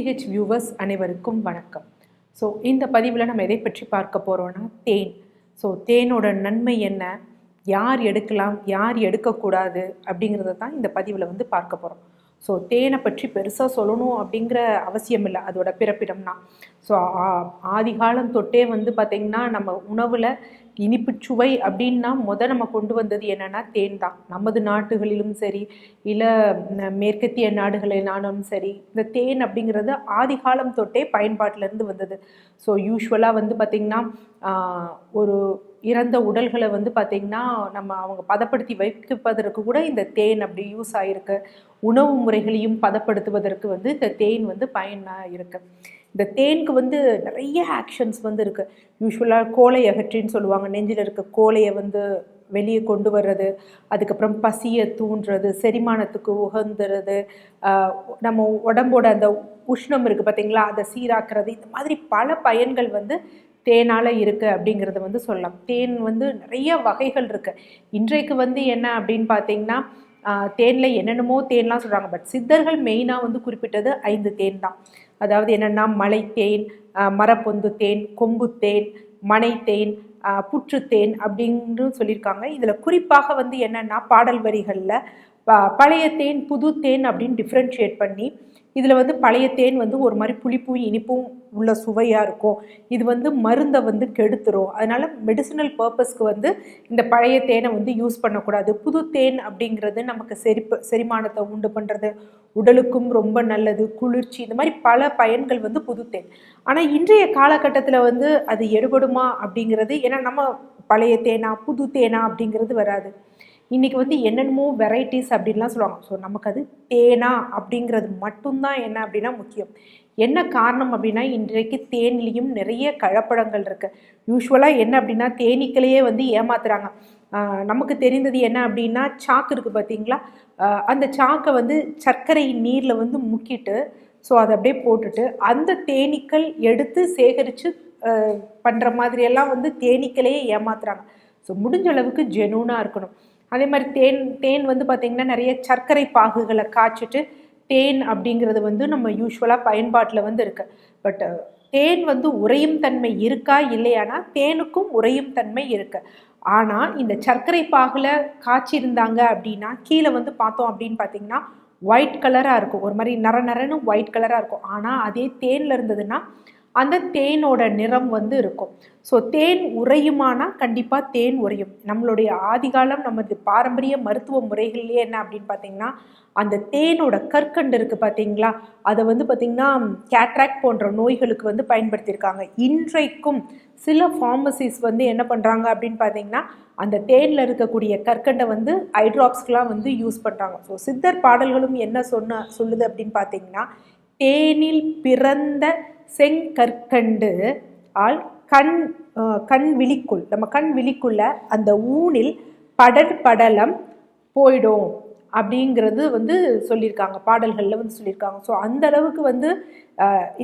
DCH viewers அனைவருக்கும் வணக்கம். So இந்த பதிவில் நம்ம எதை பற்றி பார்க்க போகிறோன்னா தேன். ஸோ தேனோட நன்மை என்ன? யார் எடுக்கலாம்? யார் எடுக்கக்கூடாது? அப்படிங்கிறத தான் இந்த பதிவில் வந்து பார்க்க போகிறோம் ஸோ தேனை பற்றி பெருசாக சொல்லணும் அப்படிங்கிற அவசியம் இல்லை. அதோட பிறப்பிடம்னா ஸோ ஆதிகாலம் தொட்டே வந்து பார்த்திங்கன்னா நம்ம உணவில் இனிப்பு சுவை அப்படின்னா முத நம்ம கொண்டு வந்தது என்னென்னா தேன் தான். நமது நாட்டுகளிலும் சரி இல்லை மேற்கத்திய நாடுகளினாலும் சரி இந்த தேன் அப்படிங்கிறது ஆதிகாலம் தொட்டே பயன்பாட்டிலேருந்து வந்தது. ஸோ யூஸ்வலாக வந்து பார்த்திங்கன்னா ஒரு இறந்த உடல்களை வந்து பார்த்திங்கன்னா நம்ம அவங்க பதப்படுத்தி வைப்பதற்கு கூட இந்த தேன் அப்படி யூஸ் ஆகிருக்கு உணவு முறைகளையும் பதப்படுத்துவதற்கு வந்து இந்த தேன் வந்து பயனாக இருக்குது இந்த தேனுக்கு வந்து நிறைய ஆக்ஷன்ஸ் வந்து இருக்குது யூஸ்வலாக கோலை அகற்றின்னு சொல்லுவாங்க. நெஞ்சில் இருக்க கோலையை வந்து வெளியே கொண்டு வர்றது அதுக்கப்புறம் பசியை தூண்டுறது செரிமானத்துக்கு உகந்துறது நம்ம உடம்போட அந்த உஷ்ணம் இருக்குது பார்த்திங்களா அதை சீராக்கிறது இந்த மாதிரி பல பயன்கள் வந்து தேனால் இருக்குது அப்படிங்கிறத வந்து சொல்லலாம். தேன் வந்து நிறைய வகைகள் இருக்குது இன்றைக்கு வந்து என்ன அப்படின்னு பார்த்தீங்கன்னா தேனில் என்னென்னமோ தேன்லாம் சொல்கிறாங்க பட் சித்தர்கள் மெயினாக வந்து குறிப்பிட்டது ஐந்து தேன் தான். அதாவது என்னென்னா மலை தேன் மரப்பொந்து தேன் கொம்பு தேன் மனை தேன் புற்றுத்தேன் அப்படின்னு சொல்லியிருக்காங்க. இதில் குறிப்பாக வந்து என்னென்னா பாடல் வரிகளில் பழைய தேன் புது தேன் அப்படின்னு டிஃப்ரென்ஷியேட் பண்ணி இதில் வந்து பழைய தேன் வந்து ஒரு மாதிரி புளிப்பும் இனிப்பும் உள்ள சுவையாக இருக்கும். இது வந்து மருந்தை வந்து கெடுத்துரும். அதனால் மெடிசினல் பர்பஸ்க்கு வந்து இந்த பழைய தேனை வந்து யூஸ் பண்ணக்கூடாது. புது தேன் அப்படிங்கிறது நமக்கு செரிப்பு செரிமானத்தை உண்டு பண்ணுறது உடலுக்கும் ரொம்ப நல்லது குளிர்ச்சி இந்த மாதிரி பல பயன்கள் வந்து புது தேன். ஆனால் இன்றைய காலகட்டத்தில் வந்து அது எடுபடுமா அப்படிங்கிறது ஏன்னா நம்ம பழைய தேனா புது தேனா அப்படிங்கிறது வராது. இன்றைக்கி வந்து என்னென்னமோ வெரைட்டிஸ் அப்படின்லாம் சொல்லுவாங்க. ஸோ நமக்கு அது தேனா அப்படிங்கிறது மட்டும்தான் என்ன அப்படின்னா முக்கியம். என்ன காரணம் அப்படின்னா இன்றைக்கு தேனிலையும் நிறைய கலப்படங்கள் இருக்குது யூஸ்வலாக என்ன அப்படின்னா தேனீக்களையே வந்து ஏமாத்துறாங்க. நமக்கு தெரிந்தது என்ன அப்படின்னா சாக்கு இருக்குது பார்த்தீங்களா அந்த சாக்கை வந்து சர்க்கரை நீரில் வந்து முக்கிட்டு ஸோ அதை அப்படியே போட்டுட்டு அந்த தேனீக்கள் எடுத்து சேகரித்து பண்ணுற மாதிரியெல்லாம் வந்து தேனீக்களையே ஏமாத்துறாங்க. ஸோ முடிஞ்ச அளவுக்கு ஜெனூனாக இருக்கணும். அதே மாதிரி தேன் தேன் வந்து பார்த்திங்கன்னா நிறைய சர்க்கரை பாகுகளை காய்ச்சிட்டு தேன் அப்படிங்கிறது வந்து நம்ம யூஸ்வலாக பயன்பாட்டில் வந்து இருக்கு. பட் தேன் வந்து உறையும் தன்மை இருக்கா இல்லையானா தேனுக்கும் உறையும் தன்மை இருக்கு. ஆனால் இந்த சர்க்கரை பாகில் காய்ச்சிருந்தாங்க அப்படின்னா கீழே வந்து பார்த்தோம் அப்படின்னு பார்த்தீங்கன்னா ஒயிட் கலராக இருக்கும். ஒரு மாதிரி நர நரன்னு ஒயிட் கலராக இருக்கும். ஆனால் அதே தேனில் இருந்ததுன்னா அந்த தேனோட நிறம் வந்து இருக்கும். ஸோ தேன் உறையுமானா கண்டிப்பாக தேன் உறையும். நம்மளுடைய ஆதிகாலம் நமது பாரம்பரிய மருத்துவ முறைகள்லேயே என்ன அப்படின்னு பார்த்தீங்கன்னா அந்த தேனோட கற்கண்டு இருக்குது பார்த்தீங்களா? அதை வந்து பார்த்திங்கன்னா கேட்ராக்ட் போன்ற நோய்களுக்கு வந்து பயன்படுத்தியிருக்காங்க. இன்றைக்கும் சில ஃபார்மசிஸ் வந்து என்ன பண்ணுறாங்க அப்படின்னு பார்த்தீங்கன்னா அந்த தேனில் இருக்கக்கூடிய கற்கண்டை வந்து ஐட்ராப்ஸ்க்கெலாம் வந்து யூஸ் பண்ணுறாங்க ஸோ சித்தர் பாடல்களும் என்ன சொன்ன சொல்லுது அப்படின்னு பார்த்தீங்கன்னா தேனில் பிறந்த செங்கற்கண்டு ஆல் கண் கண் விழிக்குள் நம்ம கண் விழிக்குள்ள அந்த ஊனில் படர் படலம் போயிடும் அப்படிங்கிறது வந்து சொல்லியிருக்காங்க. பாடல்களில் வந்து சொல்லியிருக்காங்க. ஸோ அந்த அளவுக்கு வந்து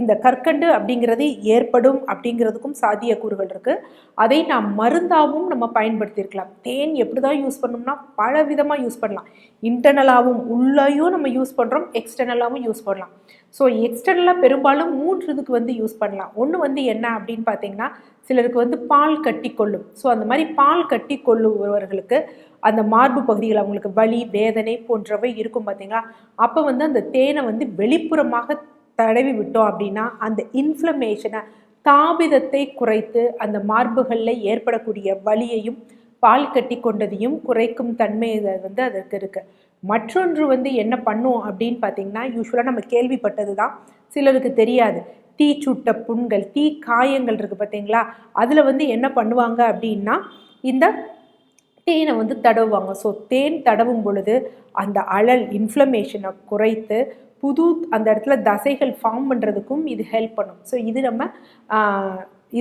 இந்த கற்கண்டு அப்படிங்கிறது ஏற்படும் அப்படிங்கிறதுக்கும் சாத்தியக்கூறுகள் இருக்குது அதை நாம் மருந்தாகவும் நம்ம பயன்படுத்தியிருக்கலாம். தேன் எப்படி தான் யூஸ் பண்ணோம்னா பல விதமாக யூஸ் பண்ணலாம். இன்டர்னலாகவும் உள்ளேயும் நம்ம யூஸ் பண்ணுறோம் எக்ஸ்டர்னலாகவும் யூஸ் பண்ணலாம். ஸோ எக்ஸ்டர்னலாக பெரும்பாலும் மூன்று இதுக்கு வந்து யூஸ் பண்ணலாம். ஒன்று வந்து என்ன அப்படின்னு பார்த்தீங்கன்னா சிலருக்கு வந்து பால் கட்டி கொள்ளும். ஸோ அந்த மாதிரி பால் கட்டி கொள்ளுபவர்களுக்கு அந்த மார்பு பகுதிகள் அவங்களுக்கு வலி வேதனை போன்றவை இருக்கும் பார்த்தீங்களா? அப்போ வந்து அந்த தேனை வந்து வெளிப்புறமாக தடவி விட்டோம் அப்படின்னா அந்த இன்ஃப்ளமேஷனை தாபிதத்தை குறைத்து அந்த மார்புகளில் ஏற்படக்கூடிய வலியையும் பால் கட்டி கொண்டதையும் குறைக்கும் தன்மை வந்து அதற்கு இருக்குது மற்றொன்று வந்து என்ன பண்ணும் அப்படின்னு பார்த்தீங்கன்னா யூஸ்வலாக நம்ம கேள்விப்பட்டது தான் சிலருக்கு தெரியாது. தீ சுட்ட புண்கள் தீ காயங்கள் இருக்குது பார்த்தீங்களா? அதில் வந்து என்ன பண்ணுவாங்க அப்படின்னா இந்த தேனை வந்து தடவுவாங்க. ஸோ தேன் தடவும் பொழுது அந்த அழல் இன்ஃப்ளமேஷனை குறைத்து புது அந்த இடத்துல தசைகள் ஃபார்ம் பண்ணுறதுக்கும் இது ஹெல்ப் பண்ணும். ஸோ இது நம்ம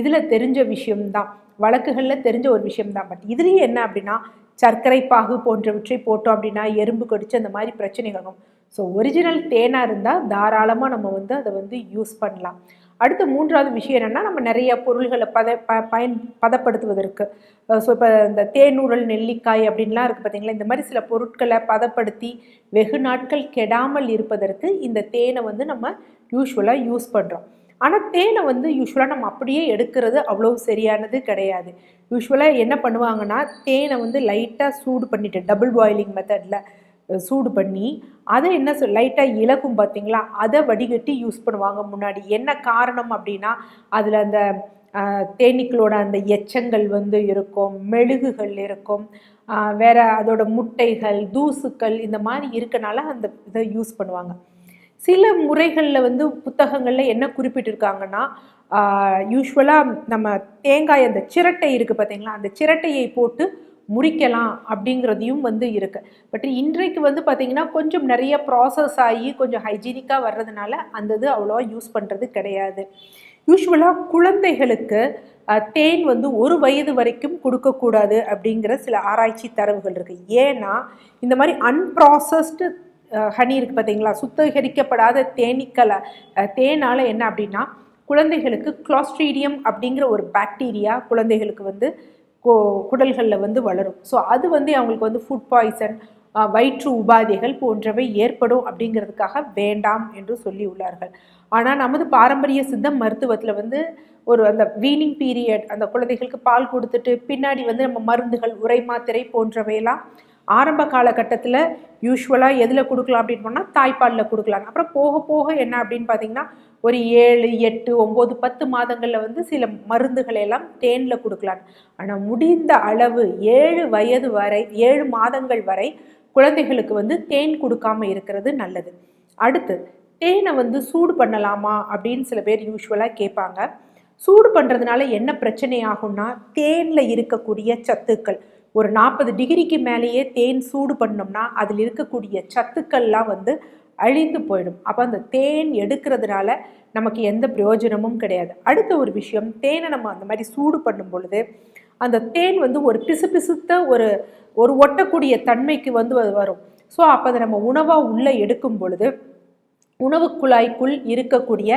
இதில் தெரிஞ்ச விஷயம்தான். வழக்குகளில் தெரிஞ்ச ஒரு விஷயம்தான். பட் இதுலேயும் என்ன அப்படின்னா சர்க்கரை பாகு போன்றவற்றை போட்டோம் அப்படின்னா எறும்பு கடிச்சு அந்த மாதிரி பிரச்சனைகள் வரும். ஸோ ஒரிஜினல் தேனாக இருந்தால் தாராளமாக நம்ம வந்து அதை வந்து யூஸ் பண்ணலாம். அடுத்து மூன்றாவது விஷயம் என்னென்னா நம்ம நிறைய பொருள்களை பத ப பயன் பதப்படுத்துவதற்கு. ஸோ இப்போ இந்த தேனூரல் நெல்லிக்காய் அப்படின்லாம் இருக்குது பார்த்தீங்களா இந்த மாதிரி சில பொருட்களை பதப்படுத்தி வெகு நாட்கள் கெடாமல் இருப்பதற்கு இந்த தேனை வந்து நம்ம யூஸ்வலாக யூஸ் பண்ணுறோம் ஆனால் தேனை வந்து யூஸ்வலாக நம்ம அப்படியே எடுக்கிறது அவ்வளோ சரியானது கிடையாது. யூஸ்வலாக என்ன பண்ணுவாங்கன்னா தேனை வந்து லைட்டாக சூடு பண்ணிட்டு டபுள் பாயிலிங் மெத்தடில் சூடு பண்ணி அதை என்ன சொல் லைட்டாக இலக்கும் பார்த்தீங்களா? அதை வடிகட்டி யூஸ் பண்ணுவாங்க முன்னாடி. என்ன காரணம் அப்படின்னா அதில் அந்த தேனீக்களோட அந்த எச்சங்கள் வந்து இருக்கும் மெழுகுகள் இருக்கும் வேறு அதோட முட்டைகள் தூசுக்கள் இந்த மாதிரி இருக்கனால அந்த இதை யூஸ் பண்ணுவாங்க. சில முறைகளில் வந்து புத்தகங்களில் என்ன குறிப்பிட்டிருக்காங்கன்னா யூஸ்வலாக நம்ம தேங்காய் அந்த சிரட்டை இருக்குது பார்த்தீங்களா அந்த சிரட்டையை போட்டு முறிக்கலாம் அப்படிங்கிறதையும் வந்து இருக்குது பட் இன்றைக்கு வந்து பார்த்திங்கன்னா கொஞ்சம் நிறைய ப்ராசஸ் ஆகி கொஞ்சம் ஹைஜீனிக்காக வர்றதுனால அந்த இது அவ்வளோவா யூஸ் பண்ணுறது கிடையாது. யூஸ்வலாக குழந்தைகளுக்கு தேன் வந்து ஒரு வயது வரைக்கும் கொடுக்கக்கூடாது அப்படிங்கிற சில ஆராய்ச்சி தரவுகள் இருக்குது ஏன்னா இந்த மாதிரி அன்ப்ராசஸ்டு ஹனி இருக்குது பார்த்தீங்களா சுத்திகரிக்கப்படாத தேனீக்களை தேனால் என்ன அப்படின்னா குழந்தைகளுக்கு கிளாஸ்ட்ரீடியம் அப்படிங்கிற ஒரு பாக்டீரியா குழந்தைகளுக்கு வந்து கோ குடல்களில் வந்து வளரும். ஸோ அது வந்து அவங்களுக்கு வந்து ஃபுட் பாய்சன் வயிற்று உபாதைகள் போன்றவை ஏற்படும் அப்படிங்கிறதுக்காக வேண்டாம் என்று சொல்லி உள்ளார்கள். ஆனால் நமது பாரம்பரிய சித்த மருத்துவத்தில் வந்து ஒரு அந்த வீனிங் பீரியட் அந்த குழந்தைகளுக்கு பால் கொடுத்துட்டு பின்னாடி வந்து நம்ம மருந்துகள் உரை மாத்திரை போன்றவையெல்லாம் ஆரம்ப காலகட்டத்தில் யூஸ்வலாக எதில் கொடுக்கலாம் அப்படின்னு போனால் தாய்ப்பாலில் கொடுக்கலாம். அப்புறம் போக போக என்ன அப்படின்னு பார்த்தீங்கன்னா ஒரு ஏழு எட்டு ஒம்பது பத்து மாதங்களில் வந்து சில மருந்துகளை எல்லாம் தேனில் கொடுக்கலாம். ஆனால் முடிந்த அளவு ஏழு வயது வரை ஏழு மாதங்கள் வரை குழந்தைகளுக்கு வந்து தேன் கொடுக்காம இருக்கிறது நல்லது. அடுத்து தேனை வந்து சூடு பண்ணலாமா அப்படின்னு சில பேர் யூஸ்வலாக கேட்பாங்க. சூடு பண்ணுறதுனால என்ன பிரச்சனை ஆகும்னா தேனில் இருக்கக்கூடிய சத்துக்கள் ஒரு நாற்பது டிகிரிக்கு மேலேயே தேன் சூடு பண்ணோம்னா அதில் இருக்கக்கூடிய சத்துக்கள்லாம் வந்து அழிந்து போயிடும். அப்போ அந்த தேன் எடுக்கிறதுனால நமக்கு எந்த பிரயோஜனமும் கிடையாது. அடுத்த ஒரு விஷயம் தேனை நம்ம அந்த மாதிரி சூடு பண்ணும் பொழுது அந்த தேன் வந்து ஒரு பிசுபிசுத்த ஒரு ஒரு ஒட்டக்கூடிய தன்மைக்கு வந்து அது வரும். ஸோ அப்போ அதை நம்ம உணவாக உள்ளே எடுக்கும் பொழுது உணவு குழாய்க்குள் இருக்கக்கூடிய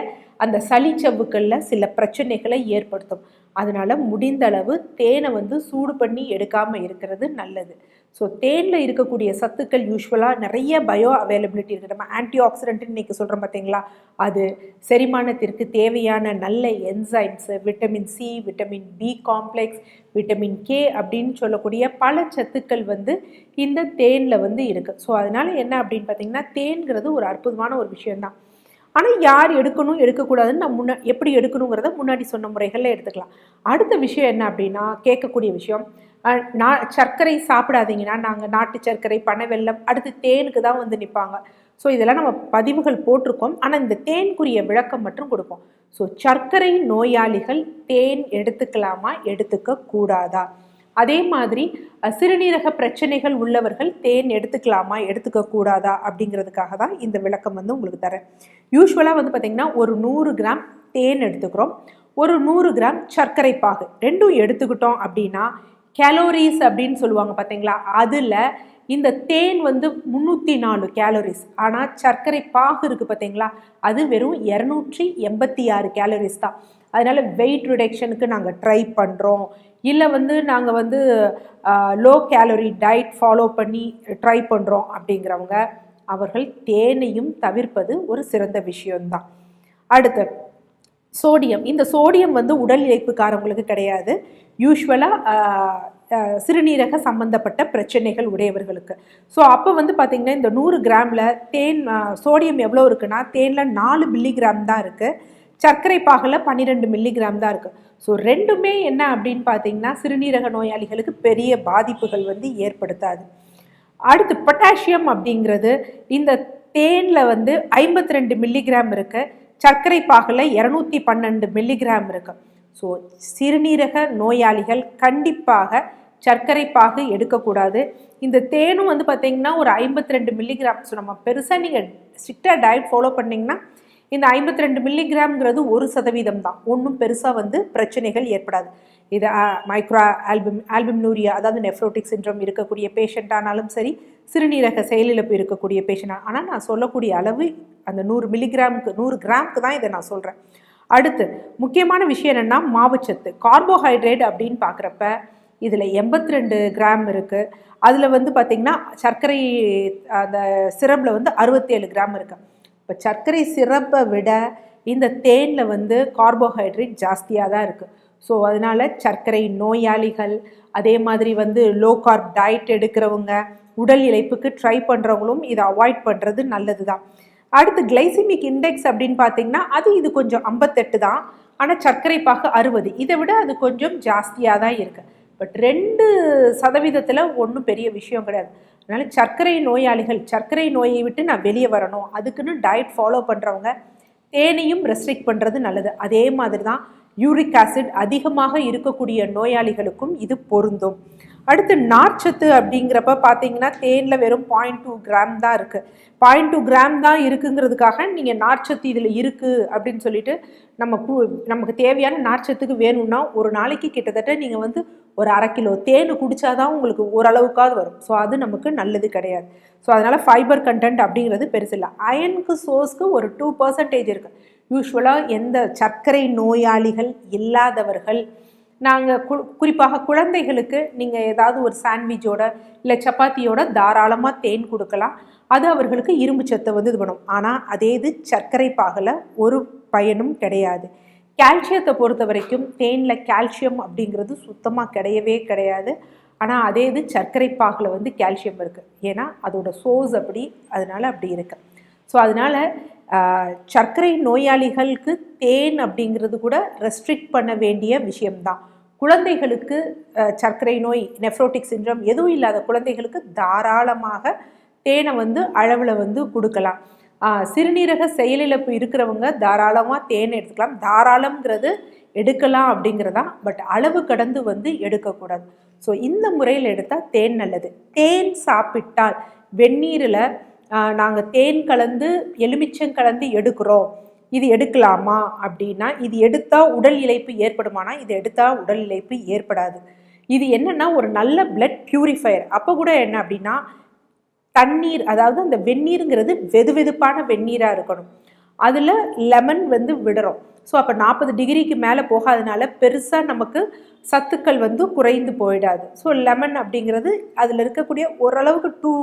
அந்த சளிச்சவ்வுக்களில் சில பிரச்சனைகளை ஏற்படுத்தும். அதனால் முடிந்தளவு தேனை வந்து சூடு பண்ணி எடுக்காமல் இருக்கிறது நல்லது. ஸோ தேனில் இருக்கக்கூடிய சத்துக்கள் யூஸ்வலாக நிறைய பயோ அவைலபிலிட்டி இருக்குது நம்ம ஆன்டி ஆக்சிடென்ட்னு இன்றைக்கி சொல்கிறோம் பார்த்தீங்களா? அது செரிமானத்திற்கு தேவையான நல்ல enzymes vitamin C vitamin B complex vitamin K அப்படின்னு சொல்லக்கூடிய பல சத்துக்கள் வந்து இந்த தேனில் வந்து இருக்குது ஸோ அதனால் என்ன அப்படின்னு பார்த்தீங்கன்னா தேன்கிறது ஒரு அற்புதமான ஒரு விஷயம்தான். ஆனால் யார் எடுக்கணும் எடுக்கக்கூடாதுன்னு நான் முன்ன எப்படி எடுக்கணுங்கிறத முன்னாடி சொன்ன முறைகளில் எடுத்துக்கலாம். அடுத்த விஷயம் என்ன அப்படின்னா கேட்கக்கூடிய விஷயம். நான் சர்க்கரை சாப்பிடாதீங்கன்னா நாங்கள் நாட்டு சர்க்கரை பனை வெள்ளம் அடுத்து தேனுக்கு தான் வந்து நிற்பாங்க ஸோ இதெல்லாம் நம்ம பதிவுகள் போட்டிருக்கோம். ஆனால் இந்த தேனுக்குரிய விளக்கம் மட்டும் கொடுப்போம். ஸோ சர்க்கரை நோயாளிகள் தேன் எடுத்துக்கலாமா எடுத்துக்க கூடாதா அதே மாதிரி சிறுநீரக பிரச்சனைகள் உள்ளவர்கள் தேன் எடுத்துக்கலாமா எடுத்துக்க கூடாதா அப்படிங்கிறதுக்காக தான் இந்த விளக்கம் வந்து உங்களுக்கு தரேன். யூஸ்வலாக வந்து பார்த்திங்கன்னா ஒரு நூறு கிராம் தேன் எடுத்துக்கிறோம். ஒரு நூறு கிராம் சர்க்கரை பாகு. ரெண்டும் எடுத்துக்கிட்டோம் அப்படின்னா கேலோரிஸ் அப்படின்னு சொல்லுவாங்க பார்த்தீங்களா அதில் இந்த தேன் வந்து முந்நூற்றி நாலு கேலோரிஸ் ஆனால் சர்க்கரை பாகு இருக்குது பார்த்தீங்களா அது வெறும் இரநூற்றி எண்பத்தி ஆறு கேலோரிஸ் தான். அதனால் வெயிட் ரிடக்ஷனுக்கு நாங்கள் ட்ரை பண்ணுறோம் இல்லை வந்து நாங்கள் வந்து லோ கேலரி டயட் ஃபாலோ பண்ணி ட்ரை பண்ணுறோம் அப்படிங்கிறவங்க அவர்கள் தேனையும் தவிர்ப்பது ஒரு சிறந்த விஷயம்தான். அடுத்து சோடியம் இந்த சோடியம் வந்து உடல் இழைப்புக்காரங்களுக்கு கிடையாது. யூஸ்வலாக சிறுநீரக சம்பந்தப்பட்ட பிரச்சனைகள் உடையவர்களுக்கு. ஸோ அப்போ வந்து பார்த்திங்கன்னா இந்த நூறு கிராமில் தேன் சோடியம் எவ்வளோ இருக்குன்னா தேனில் நாலு மில்லிகிராம் தான் இருக்குது சர்க்கரை பாகில் பன்னிரெண்டு மில்லிகிராம் தான் இருக்குது ஸோ ரெண்டுமே என்ன அப்படின்னு பார்த்தீங்கன்னா சிறுநீரக நோயாளிகளுக்கு பெரிய பாதிப்புகள் வந்து ஏற்படுத்தாது. அடுத்து பொட்டாசியம் அப்படிங்கிறது இந்த தேனில் வந்து ஐம்பத்தி ரெண்டு மில்லிகிராம் இருக்குது சர்க்கரை பாகில் இரநூத்தி பன்னெண்டு மில்லிகிராம் இருக்குது ஸோ சிறுநீரக நோயாளிகள் கண்டிப்பாக சர்க்கரை பாகு எடுக்கக்கூடாது. இந்த தேனும் வந்து பார்த்தீங்கன்னா ஒரு ஐம்பத்தி ரெண்டு மில்லிகிராம் ஸோ நம்ம பெருசாக நீங்கள் ஸ்ட்ரிக்டாக டயட் ஃபாலோ பண்ணிங்கன்னா இந்த ஐம்பத்தி ரெண்டு மில்லிகிராம்ங்கிறது ஒரு சதவீதம் தான். ஒன்றும் பெருசாக வந்து பிரச்சனைகள் ஏற்படாது. இது மைக்ரோ ஆல்பம் ஆல்பம் நூரியா அதாவது நெஃப்ரோட்டிக் சின்ரம் இருக்கக்கூடிய பேஷண்ட் ஆனாலும் சரி சிறுநீரக செயலிழப்பு இருக்கக்கூடிய பேஷண்ட் ஆனால் நான் சொல்லக்கூடிய அளவு அந்த நூறு மில்லிகிராமுக்கு நூறு கிராமுக்கு தான் இதை நான் சொல்கிறேன் அடுத்து முக்கியமான விஷயம் என்னென்னா மாவுச்சத்து. கார்போஹைட்ரேட் அப்படின்னு பார்க்குறப்ப இதில் எண்பத்தி ரெண்டு கிராம் இருக்குது அதில் வந்து பார்த்திங்கன்னா சர்க்கரை அந்த சிரப்பில் வந்து அறுபத்தேழு கிராம் இருக்குது இப்போ சர்க்கரை சிறப்பை விட இந்த தேனில் வந்து கார்போஹைட்ரேட் ஜாஸ்தியாக தான் இருக்குது ஸோ அதனால் சர்க்கரை நோயாளிகள் அதே மாதிரி வந்து லோ கார்ப் டயட் எடுக்கிறவங்க உடல் இழைப்புக்கு ட்ரை பண்ணுறவங்களும் இதை அவாய்ட் பண்ணுறது நல்லது தான் அடுத்து கிளைசிமிக் இண்டெக்ஸ் அப்படின்னு பார்த்தீங்கன்னா அது இது கொஞ்சம் ஐம்பத்தெட்டு தான். ஆனால் சர்க்கரை பாக்கு அறுபது. இதை விட அது கொஞ்சம் ஜாஸ்தியாக தான் இருக்குது பட் ரெண்டு சதவீதத்தில் ஒன்றும் பெரிய விஷயம் கிடையாது. அதனால் சர்க்கரை நோயாளிகள் சர்க்கரை நோயை விட்டு நான் வெளியே வரணும். அதுக்குன்னு டயட் ஃபாலோ பண்ணுறவங்க தேனையும் ரெஸ்ட்ரிக்ட் பண்ணுறது நல்லது. அதே மாதிரி தான் யூரிக் ஆசிட் அதிகமாக இருக்கக்கூடிய நோயாளிகளுக்கும் இது பொருந்தும். அடுத்து நார்ச்சத்து அப்படிங்கிறப்ப பார்த்தீங்கன்னா தேனில் வெறும் பாயிண்ட் டூ கிராம் தான் இருக்குது பாயிண்ட் டூ கிராம் தான் இருக்குங்கிறதுக்காக நீங்கள் நார்ச்சத்து இதில் இருக்குது அப்படின்னு சொல்லிட்டு நம்ம பூ நமக்கு தேவையான நார்ச்சத்துக்கு வேணும்னா ஒரு நாளைக்கு கிட்டத்தட்ட நீங்கள் வந்து ஒரு அரை கிலோ தேன் குடித்தாதான் உங்களுக்கு ஓரளவுக்காவது வரும். ஸோ அது நமக்கு நல்லது கிடையாது. ஸோ அதனால் ஃபைபர் கண்டென்ட் அப்படிங்கிறது பெருசு இல்லை. அயனுக்கு சோர்ஸ்க்கு ஒரு டூ பர்சன்டேஜ் இருக்குது யூஸ்வலாக எந்த சர்க்கரை நோயாளிகள் இல்லாதவர்கள் நாங்கள் கு குறிப்பாக குழந்தைகளுக்கு நீங்கள் ஏதாவது ஒரு சாண்ட்விச்சோட இல்லை சப்பாத்தியோட தாராளமாக தேன் கொடுக்கலாம். அது அவர்களுக்கு இரும்பு சத்தை வந்து இது பண்ணும். ஆனால் அதே இது சர்க்கரை பாகில் ஒரு பயனும் கிடையாது. கால்சியத்தை பொறுத்த வரைக்கும் தேனில் கால்சியம் அப்படிங்கிறது சுத்தமாக கிடையவே கிடையாது. ஆனால் அதே இது சர்க்கரை பாகில் வந்து கால்சியம் இருக்குது ஏன்னா அதோட சோர்ஸ் அப்படி அதனால் அப்படி இருக்குது ஸோ அதனால் சர்க்கரை நோயாளிகளுக்கு தேன் அப்படிங்கிறது கூட ரெஸ்ட்ரிக்ட் பண்ண வேண்டிய விஷயம்தான். குழந்தைகளுக்கு சர்க்கரை நோய் நெஃப்ரோட்டிக் சின்ரம் எதுவும் இல்லாத குழந்தைகளுக்கு தாராளமாக தேனை வந்து அளவில் வந்து கொடுக்கலாம். சிறுநீரக செயலிழப்பு இருக்கிறவங்க தாராளமாக தேன் எடுத்துக்கலாம். தாராளம்ங்கிறது எடுக்கலாம் அப்படிங்கிறதா பட் அளவு கடந்து வந்து எடுக்கக்கூடாது. ஸோ இந்த முறையில் எடுத்தால் தேன் நல்லது. தேன் சாப்பிட்டால் வெந்நீரில் நாங்கள் தேன் கலந்து எலுமிச்சம் கலந்து எடுக்கிறோம். இது எடுக்கலாமா அப்படின்னா இது எடுத்தால் உடல் இழைப்பு ஏற்படுமானா இது எடுத்தால் உடல் இழைப்பு ஏற்படாது. இது என்னென்னா ஒரு நல்ல பிளட் பியூரிஃபையர் அப்போ கூட என்ன அப்படின்னா தண்ணீர் அதாவது அந்த வெந்நீருங்கிறது வெது வெதுப்பான வெந்நீராக இருக்கணும். அதில் லெமன் வந்து விடுறோம். ஸோ அப்போ நாற்பது டிகிரிக்கு மேலே போகாதனால பெருசாக நமக்கு சத்துக்கள் வந்து குறைந்து போயிடாது. ஸோ லெமன் அப்படிங்கிறது அதில் இருக்கக்கூடிய ஓரளவுக்கு டூ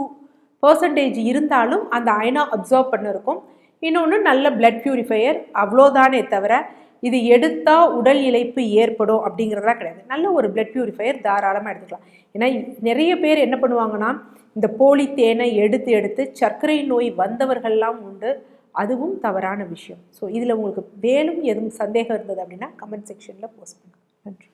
பர்சன்டேஜ் இருந்தாலும் அந்த அயனா அப்சர்வ் பண்ணிருக்கும். இன்னொன்று நல்ல பிளட் பியூரிஃபையர் அவ்வளோதானே தவிர இது எடுத்தால் உடல் இழைப்பு ஏற்படும் அப்படிங்கிறதெல்லாம் கிடையாது. நல்ல ஒரு பிளட் பியூரிஃபையர் தாராளமாக எடுத்துக்கலாம். ஏன்னா நிறைய பேர் என்ன பண்ணுவாங்கன்னா இந்த போலி தேனை எடுத்து எடுத்து சர்க்கரை நோய் வந்தவர்கள்லாம் உண்டு. அதுவும் தவறான விஷயம். ஸோ இதில் உங்களுக்கு மேலும் எதுவும் சந்தேகம் இருந்தது அப்படின்னா கமெண்ட் செக்ஷனில் போஸ்ட் பண்ணுங்கள் நன்றி.